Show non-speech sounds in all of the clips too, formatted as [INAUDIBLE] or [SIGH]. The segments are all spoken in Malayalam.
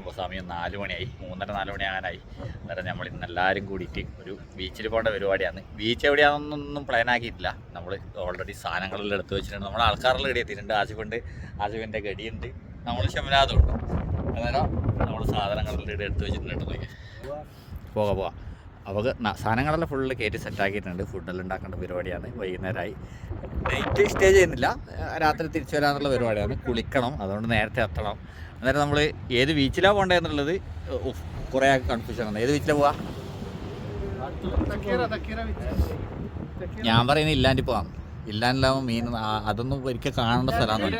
ഇപ്പോൾ സമയം നാല് മണിയായി മൂന്നര നാല് മണി ആകാനായി. അന്നേരം നമ്മൾ ഇന്ന് എല്ലാവരും കൂടിയിട്ട് ഒരു ബീച്ചിൽ പോകേണ്ട പരിപാടിയാണ്. ബീച്ച് എവിടെയാണെന്നൊന്നും പ്ലാൻ ആക്കിയിട്ടില്ല. നമ്മൾ ഓൾറെഡി സാധനങ്ങളെല്ലാം എടുത്തു വെച്ചിട്ടുണ്ട്. നമ്മൾ ആൾക്കാരെല്ലാം ഇവിടെ എത്തിയിട്ടുണ്ട് ആസിഫുണ്ട് ആസിഫിന്റെ ഗടിയുണ്ട് നമ്മൾ ശമനാഥുണ്ട് അന്നേരം നമ്മൾ സാധനങ്ങളെല്ലാം ഇവിടെ എടുത്തു വെച്ചിട്ടുണ്ട്. പോകാം പോകാം. അപ്പോൾ സാധനങ്ങളെല്ലാം ഫുള്ള് കയറ്റി സെറ്റാക്കിയിട്ടുണ്ട് ഫുഡെല്ലാം ഉണ്ടാക്കേണ്ട പരിപാടിയാണ്. വൈകുന്നേരമായി നൈറ്റ് സ്റ്റേ ചെയ്യുന്നില്ല. രാത്രി തിരിച്ചു വരാനുള്ള പരിപാടിയാണ്. കുളിക്കണം. അതുകൊണ്ട് നേരത്തെ എത്തണം. അന്നേരം നമ്മൾ ഏത് ബീച്ചിലാണ് പോകേണ്ടതെന്നുള്ളത് കുറേ കൺഫ്യൂഷൻ ആണ്. ഏത് ബീച്ചിലാണ് പോവാ? ഞാൻ പറയുന്നത് ഇല്ലാണ്ട് പോവാം. ഇല്ലാണ്ടാവും മീൻ അതൊന്നും ഒരിക്കൽ കാണേണ്ട സ്ഥലമാണ്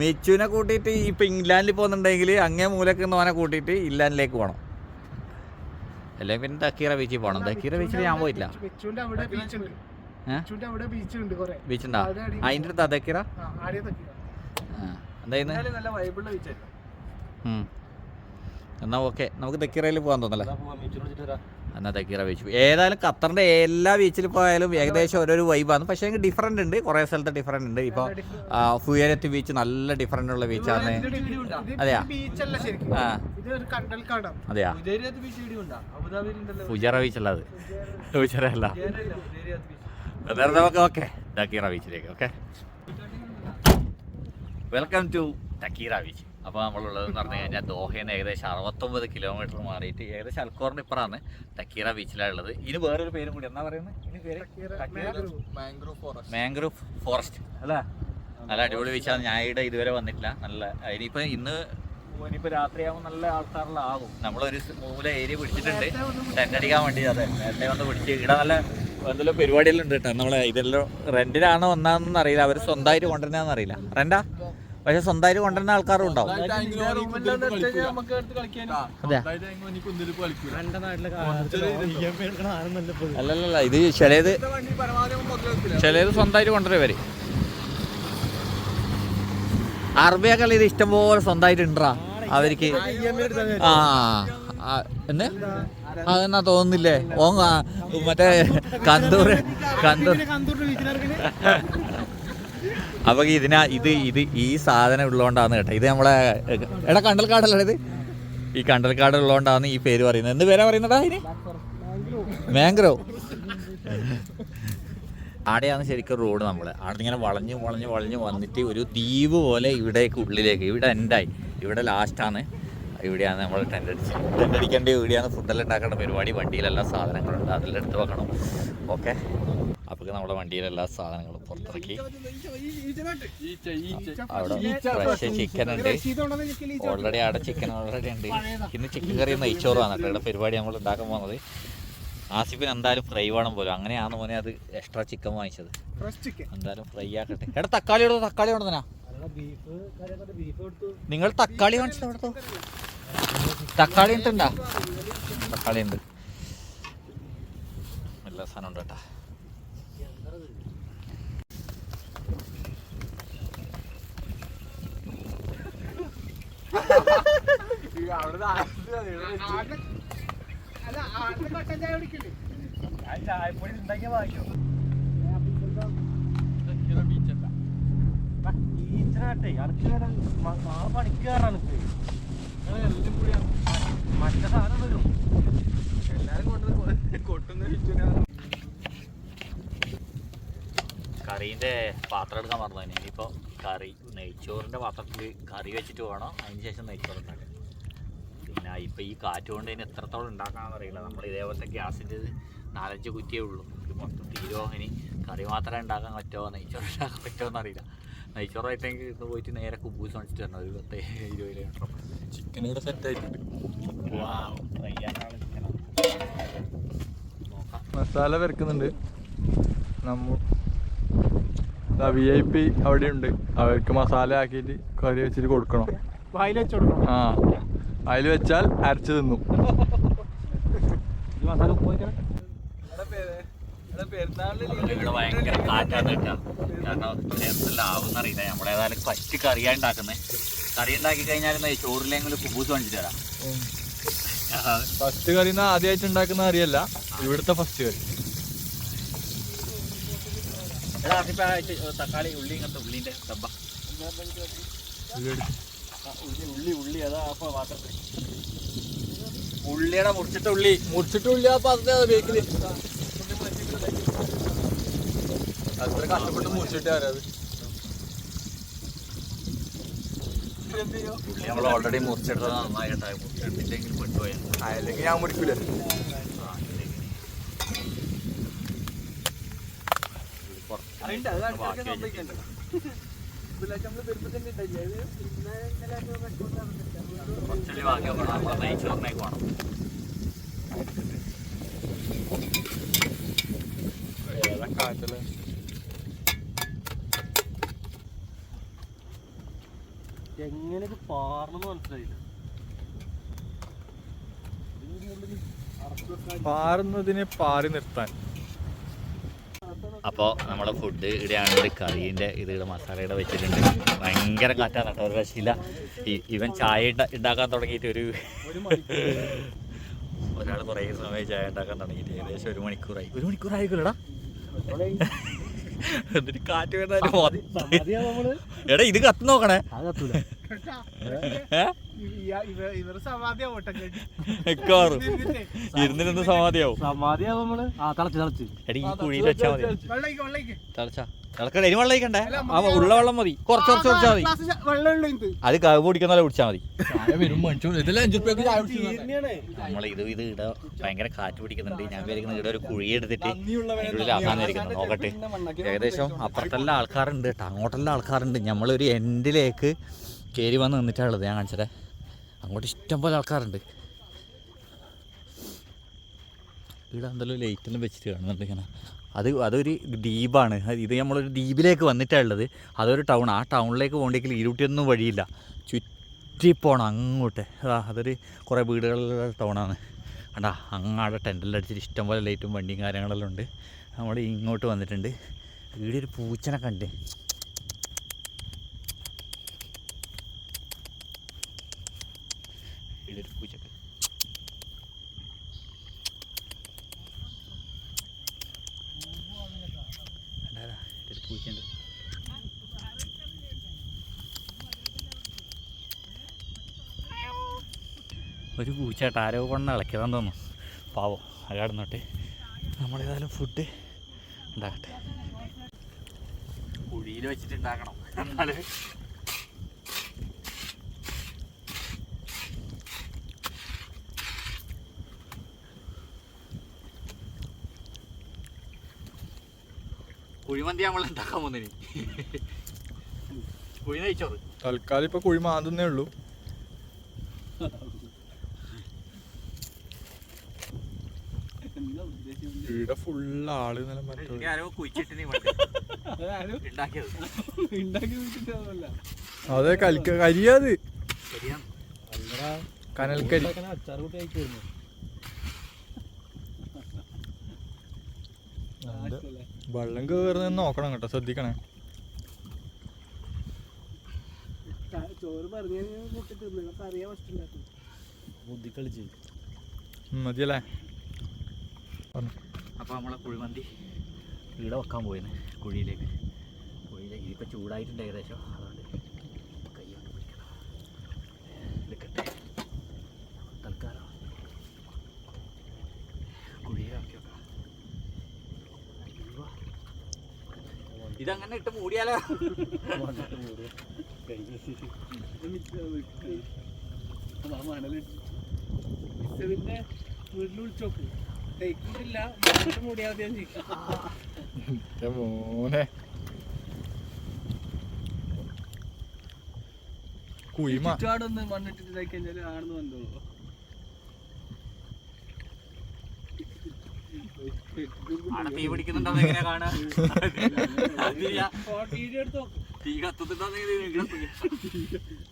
മിച്ചുവിനെ കൂട്ടിയിട്ട് ഇപ്പൊ ഇംഗ്ലണ്ടിൽ പോകുന്നുണ്ടെങ്കിൽ അങ്ങേ മൂലക്ക് ഓനെ കൂട്ടിയിട്ട് ഇംഗ്ലാൻഡിലേക്ക് പോകണം അല്ലെങ്കിൽ പിന്നെ ദക്കീറ ബീച്ചിൽ പോകണം ദക്കീറ ബീച്ചിൽ ഞാൻ പോയില്ല മെച്ചൂന്റെ അവിടെ ബീച്ച് ഉണ്ടോ. അതിന്റെ അടുത്താ ദക്കീറ. എന്തായിരുന്നു? എന്നാ ഓക്കെ നമുക്ക് ദക്കീറയിൽ പോകാൻ തോന്നല്ലേ എന്നാ കീറ ബീച്ച് ഏതായാലും ഖത്തറിന്റെ എല്ലാ ബീച്ചിൽ പോയാലും ഏകദേശം ഓരോരോ വൈബാണ് പക്ഷേ ഡിഫറെന്റ് ഉണ്ട്. കുറേ സ്ഥലത്ത് ഡിഫറെന്റ് ഉണ്ട്. ഇപ്പോൾ ഫുയരത്ത് ബീച്ച് നല്ല ഡിഫറെന്റ് ഉള്ള ബീച്ചാണ് അതെയാ? ആ. അതെയാ? ബീച്ച് ഫുജറ ബീച്ചല്ല അത്. ഫുജറ അല്ല. ബീച്ച് നമുക്ക് ഓക്കെ. ടക്കീറ ബീച്ചിലേക്ക് okay. Welcome to Takkeera beach അപ്പോൾ നമ്മളുള്ളതെന്ന് പറഞ്ഞു കഴിഞ്ഞാൽ ദോഹയിൽ നിന്ന് ഏകദേശം അറുപത്തൊമ്പത് കിലോമീറ്റർ മാറിയിട്ട് ഏകദേശം അൽക്കോറിന് ഇപ്പുറമാണ് ടക്കീറ ബീച്ചിലാണ് ഉള്ളത് ഇനി വേറൊരു പേരും കൂടി എന്നാ പറയുന്നത് ഇനി പേര്? Mangrove forest. Mangrove forest. അല്ല? നല്ല അടിപൊളി ബീച്ചാണ് ഞാൻ ഇവിടെ ഇതുവരെ വന്നിട്ടില്ല. നല്ല ഇനിയിപ്പോൾ ഇന്ന് ഇനിയിപ്പോൾ രാത്രിയാകുമ്പോൾ നല്ല ആൾക്കാരെല്ലാം ആകും നമ്മളൊരു മൂല ഏരിയ പിടിച്ചിട്ടുണ്ട്. ടെന്റ് അടിക്കാൻ വേണ്ടി അതെ. നേരത്തെ വന്ന് പിടിച്ച് ഇവിടെ നല്ല എന്തെല്ലാം പരിപാടിയെല്ലാം ഉണ്ട് കേട്ടോ. നമ്മളെ ഇതെല്ലാം റെന്റിനാണോ ഒന്നാണെന്ന് അറിയില്ല. അവർ സ്വന്തമായിട്ട് കൊണ്ടുവരുന്നതെന്ന് അറിയില്ല റെന്റാ പക്ഷെ സ്വന്തമായിട്ട് കൊണ്ടുവരുന്ന ആൾക്കാരും ഉണ്ടാവും. അല്ലല്ല ഇത്. ചിലത് ചിലത് സ്വന്തമായിട്ട് കൊണ്ടുവരും ഇവർ. അറബിയൊക്കെ ഇത് ഇഷ്ടംപോലെ സ്വന്തമായിട്ട് ഉണ്ടാ അവർക്ക് ആ എന്നെ? എന്ന് അതെന്നാ തോന്നുന്നില്ലേ ഓ മറ്റേ കന്തൂർ. കന്തൂർ. അപ്പൊ ഇതിനാ ഇത് ഇത് ഈ സാധനം ഉള്ളതുകൊണ്ടാണ് കേട്ടോ. ഇത് നമ്മളെ എടാ കണ്ടൽക്കാടല്ലേ ഇത്? ഈ കണ്ടൽക്കാട് ഉള്ളതുകൊണ്ടാണ് ഈ പേര് പറയുന്നത്. എന്ത് പേരാ പറയുന്നതാ? ഇതിന് മാംഗ്രോ. ആടെയാണ് ശരിക്കും റോഡ് നമ്മൾ അവിടെ ഇങ്ങനെ വളഞ്ഞ് വളഞ്ഞ് വളഞ്ഞ് വന്നിട്ട് ഒരു ദ്വീപ് പോലെ ഇവിടേക്ക് ഉള്ളിലേക്ക് ഇവിടെ എൻഡായി ഇവിടെ ലാസ്റ്റാണ് ഇവിടെയാണ് നമ്മൾ ടെന്റ് അടിച്ച് ടെന്റ് അടിക്കേണ്ട ഇവിടെയാണ് ഫുഡെല്ലാം ഉണ്ടാക്കേണ്ട പരിപാടി. വണ്ടിയിലെല്ലാ സാധനങ്ങളുണ്ട്. അതെല്ലാം എടുത്ത് വെക്കണം. ഓക്കെ അപ്പോൾ നമ്മുടെ വണ്ടിയിലെ എല്ലാ സാധനങ്ങളും പുറത്തിറക്കി. അവിടെ ഫ്രഷ് ചിക്കൻ ഉണ്ട്. ഓൾറെഡി അവിടെ ചിക്കൻ ഓൾറെഡി ഉണ്ട്. ഇന്ന് ചിക്കൻ കറി നെയ്ച്ചോറാണ് കേട്ടോ. ഇവിടെ പരിപാടി നമ്മൾ ഉണ്ടാക്കാൻ പോകുന്നത്. ആസിഫിന് എന്തായാലും ഫ്രൈ വേണം പോലും. അങ്ങനെയാണ് മോനെ അത് എക്സ്ട്രാ ചിക്കൻ വാങ്ങിച്ചത്. എന്തായാലും ഫ്രൈ ആക്കട്ടെ. എടാ തക്കാളി എടുത്തോ തക്കാളി കൊണ്ടുതന്നാ നിങ്ങൾ തക്കാളി വാങ്ങിച്ചത് എടുത്തോ തക്കാളി ഉണ്ടോ തക്കാളി ഉണ്ട് എല്ലാ സാധനം ഉണ്ട് കേട്ടാ. അല്ല ആടിന് കട്ടൻ ചായ കുടിക്കണ്ടേ ചായപ്പൊടി ഉണ്ടാക്കിയ വാങ്ങിയോ പണിക്കാറാണ് മറ്റേ സാധനം വരും എല്ലാരും കൊണ്ടുവന്ന് കൊട്ടുന്ന ബീച്ചിനാണ് പാത്രം എടുക്കാൻ പറഞ്ഞു ഇനിയിപ്പോൾ കറി. നെയ്ച്ചോറിന്റെ പാത്രത്തിൽ കറി വെച്ചിട്ട് വേണം. അതിന് ശേഷം നെയ്ച്ചോറ് ഉണ്ടാക്കാൻ. പിന്നെ ഇപ്പോൾ ഈ കാറ്റ് കൊണ്ട് ഇനി എത്രത്തോളം ഉണ്ടാക്കാമെന്ന് അറിയില്ല. നമ്മൾ ഇതേപോലത്തെ ഗ്യാസിന്റെ നാലഞ്ച് കുറ്റിയേ ഉള്ളൂ. നമുക്ക് മൊത്തം തീരുമോ ഇനി കറി മാത്രമേ ഉണ്ടാക്കാൻ പറ്റുമോ നെയ്ച്ചോറ് ഉണ്ടാക്കാൻ പറ്റുമോ എന്നറിയില്ല നെയ്ച്ചോറായിട്ടെങ്കിൽ ഇന്ന് പോയിട്ട് നേരെ കുബൂസ് വാങ്ങിച്ചിട്ട് വരണം. ഒരു പത്ത് ഇരുപത് കിലോമീറ്റർ ചിക്കൻ ഇവിടെ സെറ്റ് ആയിട്ടുണ്ട്. മസാല വരക്കുന്നുണ്ട് നമ്മ വി ഐ പി അവിടെയുണ്ട്. അവർക്ക് മസാല ആക്കിയിട്ട് കറി വെച്ചിട്ട് കൊടുക്കണം. വായിൽ വെച്ച് കൊടുക്കണം. ആ അതിൽ വെച്ചാൽ അരച്ച് തിന്നു. ഭയങ്കര കാറ്റാന്ന് കേട്ടോ. കാരണം അറിയില്ല നമ്മളേതായാലും ഫസ്റ്റ് കറിയാണ് ഉണ്ടാക്കുന്നത് കറി ഉണ്ടാക്കി കഴിഞ്ഞാൽ ചോറിലെങ്കിലും കുബൂസ് വാങ്ങിച്ചു തരാം ഫസ്റ്റ് കറി ആദ്യമായിട്ട് ഉണ്ടാക്കുന്ന അറിയല്ല ഇവിടുത്തെ ഫസ്റ്റ് കറി. തക്കാളി ഉള്ളി ഇങ്ങനത്തെ ഉള്ളിന്റെ ഡബ്ബ ഉള്ളി ഉള്ളി ഉള്ളി അതാ അപ്പൊ പാത്രത്തിൽ ഉള്ളിയുടെ മുറിച്ചിട്ട ഉള്ളി മുറിച്ചിട്ടില്ല പാത്രത്തെ ഉപയോഗിക്കൽ അത്ര കഷ്ടപ്പെട്ട് മുറിച്ചിട്ട് വരാത് ഉള്ളി നമ്മൾ ഓൾറെഡി മുറിച്ചിട്ടത് നന്നായിട്ടായി മുറിച്ചിട്ടില്ലെങ്കിൽ പെട്ടുപോയാൽ അല്ലെങ്കിൽ ഞാൻ മുറിക്കൂല കുറച്ചുള്ളി വേണം. കാറ്റല്ലേ എങ്ങനെ ഇത് പാറണമെന്ന് മനസ്സിലായില്ല. പാറുന്നതിനെ പാറി നിർത്താൻ. അപ്പോൾ നമ്മളെ ഫുഡ് ഇവിടെയാണ് ഒരു കറീന്റെ ഇത് ഇവിടെ മസാലയുടെ വെച്ചിട്ടുണ്ട്. ഭയങ്കര കാറ്റാണ് കേട്ടോ. ഒരു രക്ഷയില്ല ഇവൻ ചായ ഉണ്ടാക്കാൻ തുടങ്ങിയിട്ട് ഒരു [LAUGHS] ഒരാൾ കുറേ സമയം ചായ ഉണ്ടാക്കാൻ തുടങ്ങിയിട്ട് ഏകദേശം ഒരു മണിക്കൂറായി. ഒരു മണിക്കൂറായിക്കോലടാ എന്നിട്ട് കാറ്റ് മതി എടാ ഇത് കത്ത് നോക്കണേ. മിക്കവാറും. ഇരുന്നിരുന്ന് സമാധിയാവും. സമാധിയാവും നമ്മൾ. ആ തളച്ച് തളച്ച്. എടാ ഈ കുഴിയിൽ വെച്ചാ മതി. തിളച്ചാ. തിളക്കണ്ട ഇനി വെള്ളം ഒഴിക്കണ്ടേ? ആ ഉള്ള വെള്ളം മതി. കുറച്ച് കുറച്ച് കുടിച്ചാൽ മതി. അത് കവ് പൊടിക്കുന്ന പോലെ കുടിച്ചാൽ മതി. നമ്മളെ ഇത് ഇത് ഇട ഭയങ്കര കാറ്റ് പിടിക്കുന്നുണ്ട്. ഞാൻ വിചാരിക്കുന്നത് ഇവിടെ ഒരു കുഴി എടുത്തിട്ട് അതിന്റെ ഉള്ളിൽ ആക്കാന്നിരിക്കുന്നു നോക്കട്ടെ. ഏകദേശം അപ്പുറത്തെല്ലാം ആൾക്കാരുണ്ട്. കേട്ടോ അങ്ങോട്ടെല്ലാം ആൾക്കാരുണ്ട്. നമ്മളൊരു എൻഡിലേക്ക് കയറി വന്ന് നിന്നിട്ടാണുള്ളത്. ഞാൻ കാണിച്ചത്. അങ്ങോട്ട് ഇഷ്ടം പോലെ ആൾക്കാരുണ്ട്. ഇവിടെ എന്തെല്ലോ ലൈറ്റെല്ലാം വെച്ചിട്ട് കാണുന്നുണ്ട് ഇങ്ങനെ. അത് അതൊരു ദ്വീപാണ്. ഇത് നമ്മളൊരു ദ്വീപിലേക്ക് വന്നിട്ടാണ് ഉള്ളത് അതൊരു ടൗൺ ആ ടൗണിലേക്ക് പോകണ്ടെങ്കിൽ ഇരുട്ടിയൊന്നും വഴിയില്ല. ചുറ്റി പോകണം അങ്ങോട്ട്. അതാ അതൊരു കുറേ വീടുകളുള്ള ടൗണാണ് കണ്ടാ അങ്ങാടെ ടെന്റെല്ലാം അടിച്ചിട്ട് ഇഷ്ടംപോലെ ലൈറ്റും വണ്ടിയും കാര്യങ്ങളെല്ലാം ഉണ്ട്. നമ്മൾ ഇങ്ങോട്ട് വന്നിട്ടുണ്ട്. ഇവിടെ ഒരു പൂച്ചനെ കണ്ട് ഇവിടെ ഒരു പൂച്ചക്ക് കണ്ടാരാ? ഇവിടെ ഒരു പൂച്ചയുണ്ട് ഒരു പൂച്ചയായിട്ട് ആരോ കൊണ്ട ഇളക്കിയതാന്ന് തോന്നുന്നു. പാവം അകാടുന്നോട്ട് നമ്മളേതായാലും ഫുഡ് ഉണ്ടാകട്ടെ കുഴിയിൽ വെച്ചിട്ട് ഉണ്ടാക്കണം എന്നാൽ കുഴിമന്തി നമ്മൾ ഉണ്ടാക്കാൻ പോകുന്നതിന് കുഴി നയിച്ചോറ് തൽക്കാലം ഇപ്പൊ കുഴി മാന്തുന്നേ ഉള്ളൂ ഇവിടെ ഫുള്ള് ആൾ നില മറ്റു ഇനി ആരോ കുഴിച്ചിട്ട് നീ ഉണ്ടാക്കിയത് അതെ കലിക്ക കരിയാത്. കനൽക്കരി. വെള്ളം കേറുന്ന നോക്കണം കേട്ടോ ശ്രദ്ധിക്കണേ. ചോറ് പറഞ്ഞു അറിയാൻ മതിയല്ലേ? അപ്പൊ നമ്മളെ കുഴിമന്തി ഇവിടെ വെക്കാൻ പോയിന് കുഴിയിലേക്ക്. കുഴിയിലേക്ക് ഇതിപ്പോൾ ചൂടായിട്ടുണ്ട് ഏകദേശം. അതുകൊണ്ട് കൈ കൊണ്ട് പിടിക്കണം. എടുക്കട്ടെ. തൽക്കാലം കുഴിയിലാക്കി വെക്കാം. ഇതങ്ങനെ ഇട്ട് മൂടിയാലോ? മണലിട്ട് വീട്ടിൽ വിളിച്ചോക്ക്. തേക്കിട്ടില്ല മൂടിയാൽ മതി മോനെ കുഴിമ ചുറ്റുപാടൊന്ന് മണ്ണിട്ടിട്ട് ഇതാക്കി കഴിഞ്ഞാൽ ആണെന്ന് വന്നോളൂ തീ പിടിക്കുന്നുണ്ടോ എങ്ങനെയാ കാണാ。അതില്ല. എടുത്ത് നോക്ക് തീ കത്തുന്നുണ്ടോ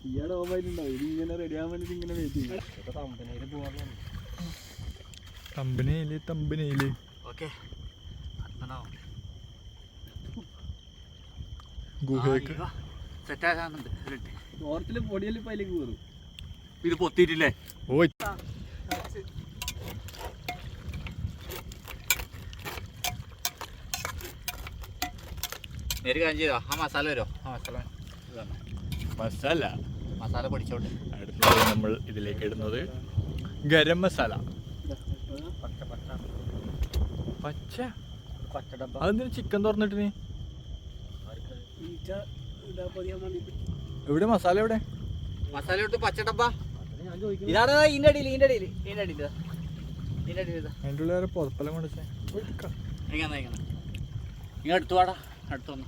ഇയാടെ ഓമായിട്ടുണ്ടാവും ഇത് ഇങ്ങനെ റെഡി ആവാൻ വേണ്ടിട്ട് ഇങ്ങനെ വെയിറ്റ് ചെയ്യും പോകാൻ തമ്പനയിൽ തമ്പനയിൽ ഓക്കെ ഗുഹയ്ക്ക്. ഇത് പൊത്തിയിട്ടില്ലേ? ഓയ്. ചെയ്തോ? ആ മസാല വരുമോ ആ മസാല അടുത്തത് നമ്മൾ ഇതിലേക്ക് ഇടുന്നത് ഗരം മസാല. പച്ച പച്ചടപ്പ അതെന്തിനു ചിക്കൻ തുറന്നിട്ടിന്? പതിയാൻ വേണ്ടിട്ട്. എവിടെ? മസാല എവിടെ? മസാല ഇട്ട് പച്ചടപ്പ ഇതാണ് ഇതിന്റെ അടിയിൽ ഇതിന്റെ അടിയിൽ ഇതിന്റെ അടിയിൽ ഇതാ. ഇതിന്റെ അടിയിൽ. അതിന്റെ ഉള്ളിൽ വേറെ പുതപ്പെല്ലാം കൊണ്ടുവച്ചേ ഇങ്ങ് അടുത്ത് വാടാ അടുത്ത് വന്നു.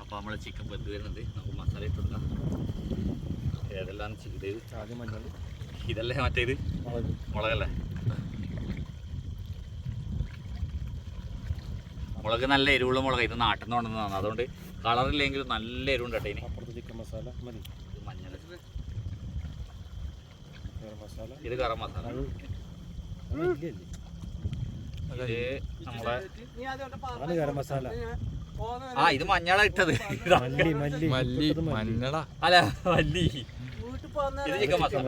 അപ്പോൾ നമ്മൾ ചിക്കൻ വെന്ത് വരുന്നുണ്ട്? നമുക്ക് മസാല ഇട്ട് കൊടുക്കാം. ഏതെല്ലാം ചെയ്തത് ഇതല്ലേ മറ്റേത്? മുളക്. മുളകല്ലേ? മുളക് നല്ല എരിവുള്ള മുളക്. ഇത് നാട്ടിൽ നിന്ന് കൊണ്ടുവന്നതാണ്. അതുകൊണ്ട് കളറില്ലെങ്കിലും നല്ല എരിവുണ്ട് കേട്ടോ ഇനി അപ്പുറത്ത് ചിക്കൻ മസാല മതി. ഇത് മഞ്ഞൾ. മസാല. ഇത് ഗരം മസാല. നമ്മളെ ഗരം ആ ഇത് മഞ്ഞള ഇട്ടത്. അല്ല മല്ലി. ഇത് ചിക്കൻ മസാല.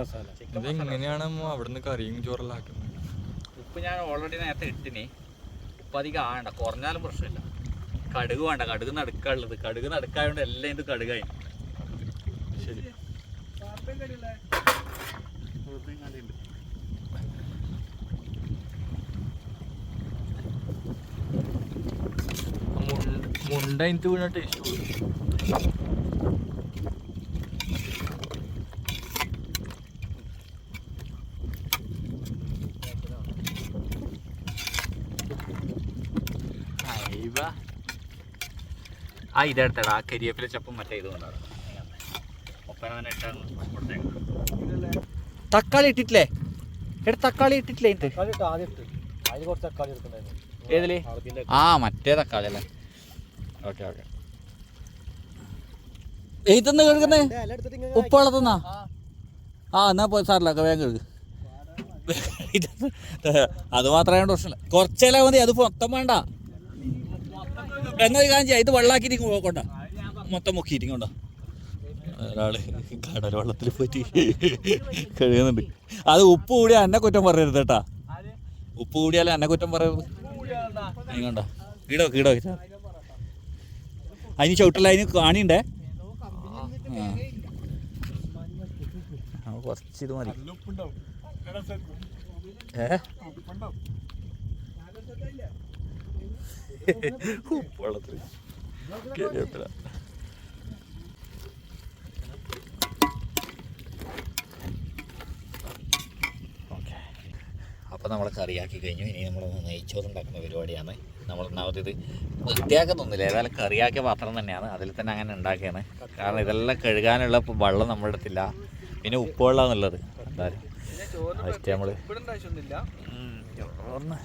അമ്മ അവിടുന്ന് കറിയും ചോറെല്ലാം ആക്കുന്നത്? ഉപ്പ് ഞാൻ ഓൾറെഡി നേരത്തെ ഇട്ടിന്. ഉപ്പ് അധികം ആണ്ട കുറഞ്ഞാലും പ്രശ്നമില്ല. കടുക് വേണ്ട കടുക് നടുക്കാനുള്ളത്. കടുക് നടുക്കായതുകൊണ്ട് എല്ലാം ഇത് കടുകായി. ശരി. മുണ്ട എനിക്ക് വീണിട്ട് ടേസ്റ്റ് ഇതെടുത്തടാ ആ കരിയേപ്പില ചപ്പും മറ്റേ ഇത് കൊണ്ടാണ് തക്കാളി ഇട്ടിട്ടില്ലേ? എടാ തക്കാളി ഇട്ടിട്ടില്ലേ ഇത് ആദ്യം ഇട്ട്. കുറച്ച് തക്കാളി എടുക്കണ്ടായിരുന്നു ഏതിൽ? ആ മറ്റേ തക്കാളി അല്ലേ? Okay okay. എഴുത്തുന്ന കേൾക്കുന്നേ? ഉപ്പ് എടുത്തിട്ട് ഇങ്ങനെ ഉപ്പുള്ളതെന്നാ ആ. എന്നാ പോയി സാറില്ല വേഗം കേൾക്ക്. [LAUGHS] അത് മാത്രമേ പ്രശ്നമില്ല. കുറച്ചേല മതി അത് മൊത്തം വേണ്ട. എന്നാ ഒരു കാര്യം ഇത് വെള്ളാക്കിയിട്ട് കൊണ്ട മൊത്തം മുക്കിയിട്ട് ഒരാൾ കടൽ വെള്ളത്തിൽ പോയിട്ട് കഴിയുന്നുണ്ട് അത് ഉപ്പ് കൂടിയ എന്നെ കുറ്റം പറയരുത് കേട്ടാ. ഉപ്പ് കൂടിയാൽ എന്നെ കുറ്റം പറയരുത് കണ്ട. കീടോ കീടോ അതിന് ചവിട്ടല്ല അതിന് കാണിണ്ടേ? കുറച്ച് മതി. ഏ? [LAUGHS] ഉപ്പുവെള്ളത്തിൽ ഓക്കെ. അപ്പോൾ നമ്മൾ കറിയാക്കി കഴിഞ്ഞു. ഇനി നമ്മൾ നെയ്ച്ചോറ് ഉണ്ടാക്കുന്ന പരിപാടിയാണ്. നമ്മൾ ഒന്നാമത് ഇത് വൃത്തിയാക്കുന്നൊന്നുമില്ല ഏതായാലും കറിയാക്കിയ പാത്രം തന്നെയാണ്. അതിൽ തന്നെ അങ്ങനെ ഉണ്ടാക്കിയാണ്. കാരണം ഇതെല്ലാം കഴുകാനുള്ള ഇപ്പൊ വെള്ളം നമ്മുടെ അടുത്തില്ല. പിന്നെ ഉപ്പുവെള്ളാന്നുള്ളത് എന്നുള്ളത് എന്തായാലും ഫസ്റ്റ് നമ്മൾ ചോറിന്.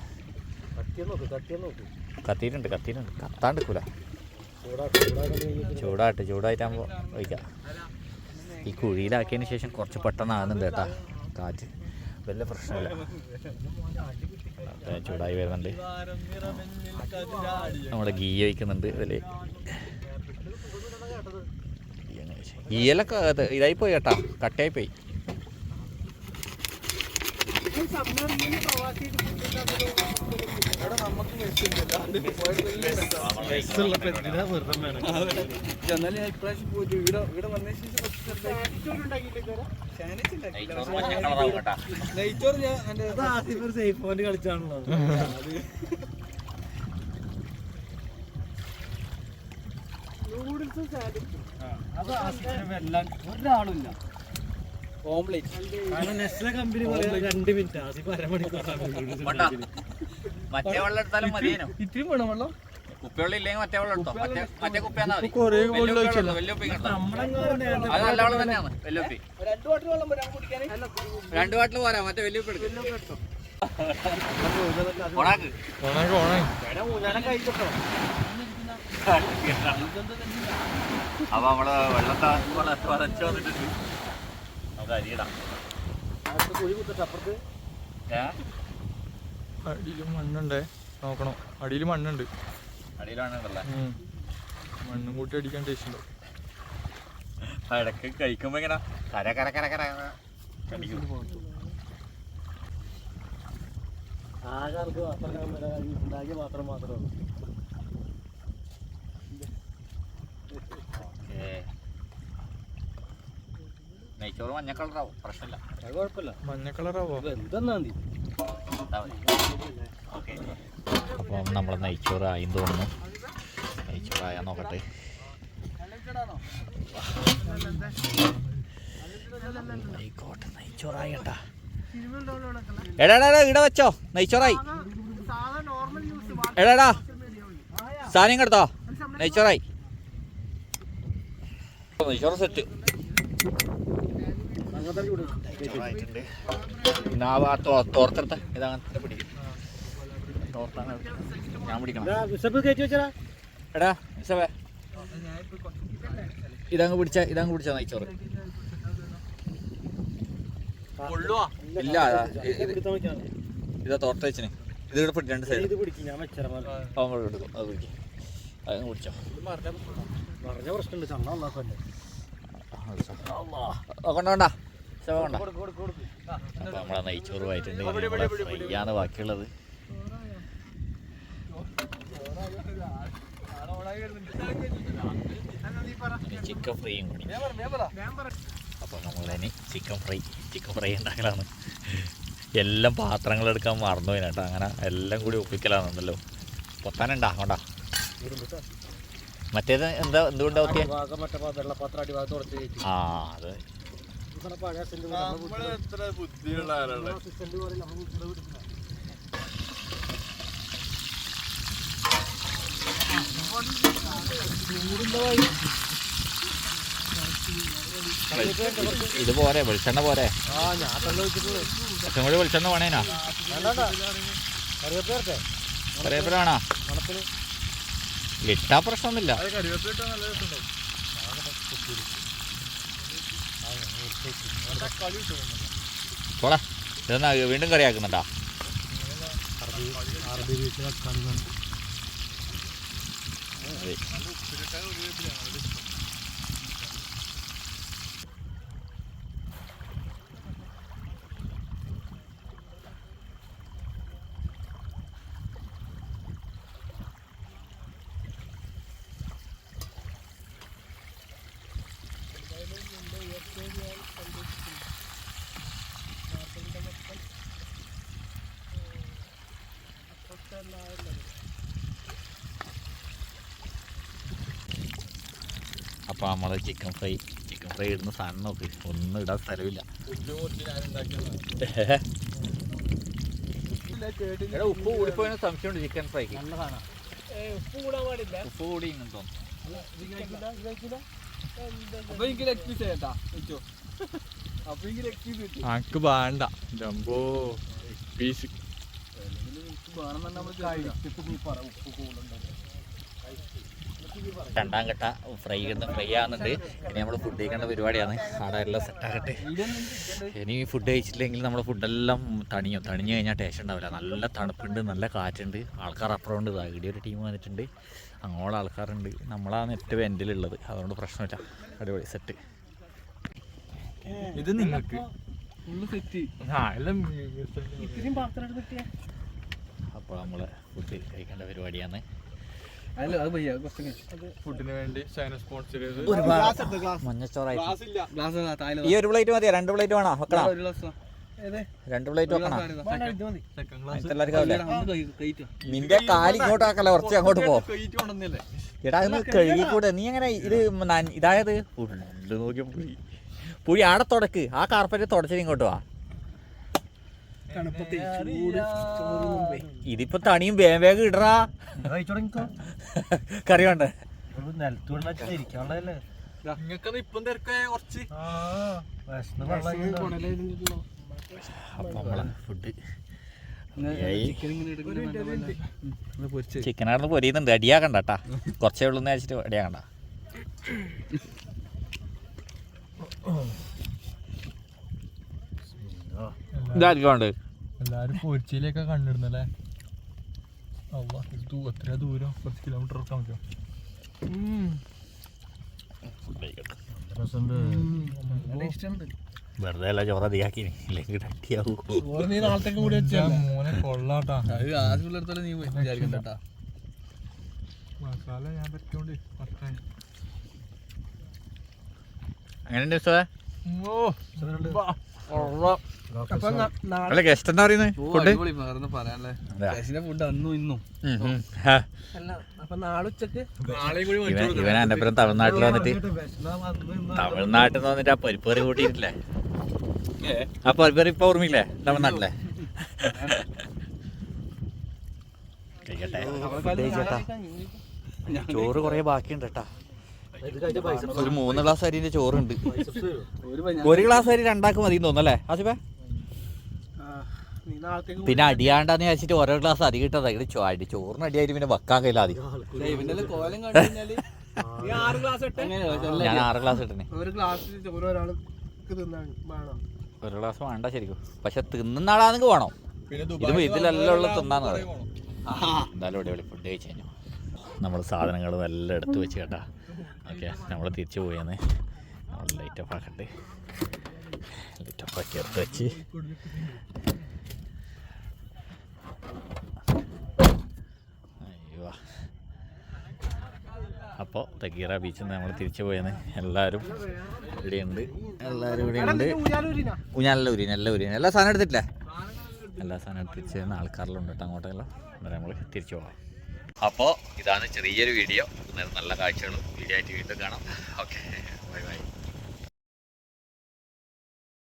കത്തിയെന്ന് നോക്ക് കട്ടിയെന്ന് നോക്ക്. കത്തിയിട്ടുണ്ട് കത്തിയിട്ടുണ്ട്. കത്താണ്ടിക്കൂല കൂല ചൂടായിട്ട് ചൂടായിട്ടാകുമ്പോൾ ഒഴിക്കാം. ഈ കുഴിയിലാക്കിയതിന് ശേഷം കുറച്ച് പെട്ടെന്ന് ആകുന്നുണ്ട് കേട്ടാ കാറ്റ്. വലിയ പ്രശ്നമില്ല. ചൂടായി വരുന്നുണ്ട്. നമ്മുടെ ഗീ ഒഴിക്കുന്നുണ്ട് ഇതിൽ ഗീയലൊക്കെ ഇതായി പോയി കേട്ടാ. കട്ടയായി പോയി. നെയ്ച്ചോറ് ഞാൻ സേഫ് കളിച്ചാണല്ലോ നൂഡിൽസും സാലഡും അത് ഒരാളുമില്ല വേണ്ട. മറ്റേ വെള്ളം എടുത്താലും മതിയേനു? ഇത്രയും വേണം വെള്ളം. കുപ്പിവെള്ളം ഇല്ലെങ്കിൽ മറ്റേ വെള്ളം എടുത്തോ? മറ്റേ മതി. അത് നല്ല വെള്ളം തന്നെയാണ്. രണ്ടു വാട്ടിൽ പോരാ മറ്റേ വലിയ കുപ്പി എടുക്കും. ഓണാക്ക് ഓണാക്ക് ഓണാക്ക് മൂന്നാലും കഴിക്കട്ടോ. [LAUGHS] അപ്പൊ നമ്മൾ വെള്ളത്താ വരച്ചു വന്നിട്ടുണ്ട്. നമുക്ക് അരിയിടാം കുഴി കുത്തിട്ട് അപ്പുറത്ത് അടിയിൽ മണ്ണുണ്ടേ? നോക്കണം. അടിയിൽ മണ്ണുണ്ട്. ഉണ്ടല്ലേ മണ്ണും കൂട്ടി അടിക്കാൻ ടേസ്റ്റ് ഉണ്ടോ ഇടയ്ക്ക് കഴിക്കുമ്പോ ഇങ്ങനെ കര കര കര കര കടിക്കും. ആകെ ആൾക്ക് മാത്രം ഉണ്ടാക്കിയ മാത്രം മാത്രമേ ഉള്ളൂ. ഓക്കേ. നെയ്ച്ചോറ് മഞ്ഞ കളറാവും പ്രശ്നമില്ല. അത് കുഴപ്പമില്ല. മഞ്ഞ കളറാവോ എന്തെന്നാ. ഓക്കേ. അപ്പം നമ്മൾ നെയ്ച്ചോറ് ആയി തോന്നുന്നു. നെയ്ച്ചോറായാൽ നോക്കട്ടെ. ആയിക്കോട്ടെ നെയ്ച്ചോറായി കേട്ടാ എടാ എടാ ഇവിടെ വെച്ചോ. നെയ്ച്ചോറായി. എടാടാ സാധനം കെടുത്തോ നെയ്ച്ചോറായി. നെയ്ച്ചോറ് സെറ്റ് പിന്നെ ആ ഭാഗത്ത് തോർത്തെടുത്ത. ഇതങ്ങനത്തെ പിടിക്കും തോർത്താണ് ഞാൻ പിടിക്കണം. എടാ ഇതങ്ങ് പിടിച്ച ഇതങ്ങ് പിടിച്ച നയിച്ചോറ് ഇല്ല ഇത് തോർത്ത വെച്ചിന്. ഇത് ഇവിടെ പിടി രണ്ട് സൈഡ്. എടുക്കും. അത് പിടിക്കും. അതങ്ങ് പിടിച്ചോ. പറഞ്ഞ പ്രശ്നമുണ്ട്. ചണ്ണ ഉണ്ടാക്കല്ലേ കൊണ്ട കൊണ്ട ശവ കൊണ്ട അപ്പോൾ നമ്മളെ നെയ്ച്ചോറുമായിട്ടുണ്ട് നമ്മളെ ഫ്രൈയാണ് ബാക്കിയുള്ളത് ചിക്കൻ ഫ്രൈയും കൂടി അപ്പോൾ നമ്മളിനി ചിക്കൻ ഫ്രൈ ചിക്കൻ ഫ്രൈ ഉണ്ടാക്കലാണ് എല്ലാം പാത്രങ്ങൾ എടുക്കാൻ മറന്നു കേട്ടോ അങ്ങനെ എല്ലാം കൂടി ഒപ്പിക്കലാണെന്നല്ലോ പൊത്താനുണ്ടാ കൊണ്ടാ മറ്റേത് എന്താ എന്തുകൊണ്ടാ ആ അത് ബുദ്ധിയുള്ള. ഇത് പോരെ വെളിച്ചെണ്ണ പോരെ. കുറച്ചും കൂടി വെളിച്ചെണ്ണ വേണേനാ? കറിവേപ്പിലാണോ? ഇട്ടാ പ്രശ്നമൊന്നുമില്ല. കറിവേപ്പില വേണോ മണത്തിന് ഇട്ടാ പ്രശ്നമൊന്നുമില്ല അത് കറിവേപ്പില ഇട്ടാൽ നല്ല രസമുണ്ടാവും തക്കാളി ഇട്ടു പോടാ. ഇതെന്നാ വീണ്ടും കറിയാക്കുന്നുണ്ടാ? അതെ. അപ്പോൾ നമ്മൾ ചിക്കൻ ഫ്രൈ ചിക്കൻ ഫ്രൈ ഇടുന്ന സാധനം നോക്ക്. ഒന്നും ഇടാൻ സ്ഥലമില്ല. എടാ ഉപ്പ് കൂടിപ്പോയെന്ന് സംശയമുണ്ട് ചിക്കൻ ഫ്രൈക്ക് നല്ല സാധനം ഉപ്പ് കൂടാൻ പാടില്ല ഉപ്പ് കൂടി എനിക്ക് വേണ്ട. ജംബോ പീസ് വേണമെന്ന് നമ്മൾ കഴിച്ചിട്ട് നീ പറ ഉപ്പ് രണ്ടാം ഘട്ട ഫ്രൈ ചെയ്യുന്ന ഫ്രൈ ആകുന്നുണ്ട് ഇനി നമ്മൾ ഫുഡ് കഴിക്കേണ്ട പരിപാടിയാണ്. അവിടെ എല്ലാം സെറ്റാകട്ടെ ഇനി ഫുഡ് കഴിച്ചില്ലെങ്കിൽ നമ്മുടെ ഫുഡെല്ലാം തണിയും. തണിഞ്ഞു കഴിഞ്ഞാൽ ടേസ്റ്റ് ഉണ്ടാവില്ല. നല്ല തണുപ്പുണ്ട് നല്ല കാറ്റുണ്ട്. ആൾക്കാർ അപ്പുറമുണ്ട് ഇവിടെ ഒരു ടീം വന്നിട്ടുണ്ട്. അങ്ങോളം ആൾക്കാരുണ്ട്. നമ്മളാണ് ഏറ്റവും എന്റിലുള്ളത് അതുകൊണ്ട് പ്രശ്നമില്ല അടിപൊളി. സെറ്റ് ഇത് നിങ്ങൾക്ക്. ഫുള്ള് സെറ്റ് ആ എല്ലാം ഇത്രയും പാത്രം കിട്ടിയ അപ്പോൾ നമ്മൾ ഫുഡ് കഴിക്കേണ്ട പരിപാടിയാണ് അല്ല അത് പയ്യ കുറച്ച് ഫുഡിന് വേണ്ടി ചൈന സ്പോൺസർ ചെയ്ത്. ഈ ഒരു പ്ലേറ്റ് മതിയോ? രണ്ട് പ്ലേറ്റ് വേണോ? വെക്കണോ? ഒരു ഗ്ലാസ് ഏതേ? രണ്ട് പ്ലേറ്റ് വെക്കണോ? നിന്റെ കാൽ ഇങ്ങോട്ട് ആക്കല്ല കുറച്ച് അങ്ങോട്ട് പോ. എടാ ഇന്ന് കഴുകിക്കൂടെ നീ എങ്ങനെ ഇത് ഇതായത്? പുഴി. പുഴി ആടെ തുടക്ക്. ആ കാർപ്പറ്റ് തുടച്ചിട്ട് ഇങ്ങോട്ട് വാ. തണുപ്പത്തെ ചൂട് ഇതിപ്പോ തണിയും വേഗം വേഗം ഇടറാ. കറി വേണ്ട? ഇപ്പം തിരക്കായ കുറച്ച്? ആ അപ്പൊ നമ്മളെ ഫുഡ് ചിക്കൻ പൊരിയുന്നുണ്ട്. അടിയാക്കണ്ട കേട്ടാ കുറച്ചേ ഉള്ളൂ എന്ന് വെച്ചിട്ട് അടിയാക്കണ്ട. ഇതായിരിക്കും വേണ്ടത്. എല്ലാരും പോർച്ചിലേക്ക കണ്ടിരുന്നല്ലേ? ഇത് ദൂ- എത്രയാ ദൂരം? കുറച്ച് കിലോമീറ്റർ ഒക്കെ ഇഷ്ടമുണ്ട്. വെറുതെ അല്ല ചോറ ഇല്ലെങ്കിൽ തട്ടിയാവൂ നീ നാളത്തേക്ക് കൂടി വെച്ചല്ലേ മോനെ കൊള്ളാട്ടാ. അത് നീ വിചാരിക്കണ്ട മസാല ഞാൻ പറ്റോണ്ട് ഫസ്റ്റ് എങ്ങനെയുണ്ട് ഉത്സവേ അപ്പൊ അല്ല ഗസ്റ്റ് എന്താ പറയുന്നത് പറയാനല്ലേ. ഫുഡ് അന്നും ഇന്നും. ഇവൻ അപ്പുറം തമിഴ്നാട്ടിൽ വന്നിട്ട് തമിഴ്നാട്ടിൽ നിന്ന് വന്നിട്ട് ആ പരിപ്പേറി കൂട്ടിയിട്ടില്ലേ? ആ പരിപ്പേറി ഇപ്പൊ ഓർമ്മയില്ലേ? തമിഴ്നാട്ടിലെ? ചോറ് കൊറേ ബാക്കിയുണ്ട് കേട്ടാ. ഒരു മൂന്ന് ഗ്ലാസ് അരിന്റെ ചോറുണ്ട്. ഒരു ഗ്ലാസ് അരി രണ്ടാക്ക് മതി തോന്നല്ലേ ആസിഫ? പിന്നെ അടിയാണ്ടാന്ന് വെച്ചിട്ട് ഓരോ ഗ്ലാസ് അരി കിട്ടതാ ഇവിടെ അടി ചോറിന് അടിയായിട്ട് പിന്നെ വെക്കാൻ കയ്യില്ല ആദ്യം. കോലം കണ്ടു കഴിഞ്ഞാൽ നീ ആറ് ഗ്ലാസ് ഞാൻ ആറ് ഗ്ലാസ് ഇട്ടേ ഒരു ഗ്ലാസ് വേണ്ട ശരിക്കും. പക്ഷെ തിന്നുന്ന ആളാണെങ്കിൽ വേണം. ഇത് ഇതിലെല്ലാം ഉള്ള തിന്നാന്ന് പറയും. എന്തായാലും ഇവിടെ ഫുഡ് കഴിച്ചു കഴിഞ്ഞു. നമ്മൾ സാധനങ്ങളും എല്ലാം എടുത്ത് വെച്ച് കേട്ടാ. ഓക്കെ നമ്മൾ തിരിച്ചു പോയെന്ന് നമ്മൾ ലൈറ്റ് ഓഫ് ആക്കട്ടെ. ലൈറ്റ് ഓഫ് ആക്കി എടുത്ത് വെച്ച്. അയ്യോ. അപ്പോൾ തക്കീറ ബീച്ചിൽ നിന്ന് നമ്മൾ തിരിച്ചു പോയെന്ന് എല്ലാവരും ഇവിടെയുണ്ട്. എല്ലാവരും ഇവിടെയുണ്ട് നല്ല ഉരി നല്ല ഉരി എല്ലാ സാധനം എടുത്തിട്ടില്ല? എല്ലാ സാധനം എടുത്തിച്ച് ആൾക്കാരിലുണ്ട് ആൾക്കാരെല്ലാം ഉണ്ട് കേട്ടോ അങ്ങോട്ടെല്ലാം. അന്നേരം നമ്മൾ തിരിച്ചു പോകാം അപ്പോൾ ഇതാണ് ചെറിയൊരു വീഡിയോ. നല്ല കാഴ്ചകളും വീഡിയോ ആയിട്ട് വീണ്ടും കാണാം. ഓക്കെ